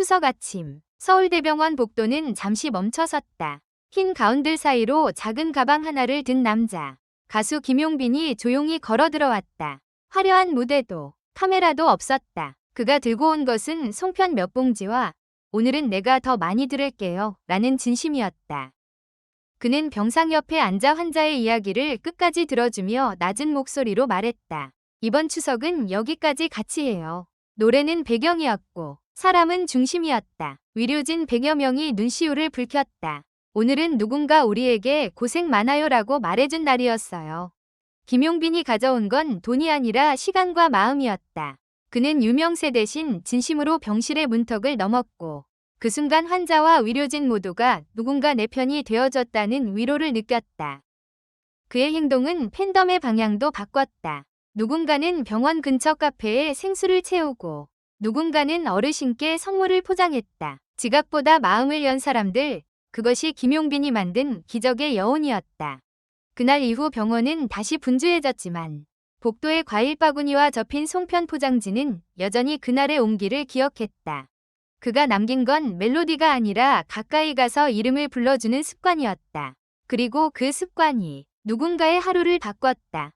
추석 아침 서울대병원 복도는 잠시 멈춰섰다. 흰 가운들 사이로 작은 가방 하나를 든 남자. 가수 김용빈이 조용히 걸어 들어왔다. 화려한 무대도 카메라도 없었다. 그가 들고 온 것은 송편 몇 봉지와 오늘은 내가 더 많이 들을게요. 라는 진심이었다. 그는 병상 옆에 앉아 환자의 이야기를 끝까지 들어주며 낮은 목소리로 말했다. 이번 추석은 여기까지 같이 해요. 노래는 배경이었고 사람은 중심이었다. 의료진 100여 명이 눈시울을 붉혔다. 오늘은 누군가 우리에게 고생 많아요라고 말해준 날이었어요. 김용빈이 가져온 건 돈이 아니라 시간과 마음이었다. 그는 유명세 대신 진심으로 병실의 문턱을 넘었고 그 순간 환자와 의료진 모두가 누군가 내 편이 되어졌다는 위로를 느꼈다. 그의 행동은 팬덤의 방향도 바꿨다. 누군가는 병원 근처 카페에 생수를 채우고 누군가는 어르신께 선물을 포장했다. 지각보다 마음을 연 사람들, 그것이 김용빈이 만든 기적의 여운이었다. 그날 이후 병원은 다시 분주해졌지만 복도의 과일 바구니와 접힌 송편 포장지는 여전히 그날의 온기를 기억했다. 그가 남긴 건 멜로디가 아니라 가까이 가서 이름을 불러주는 습관이었다. 그리고 그 습관이 누군가의 하루를 바꿨다.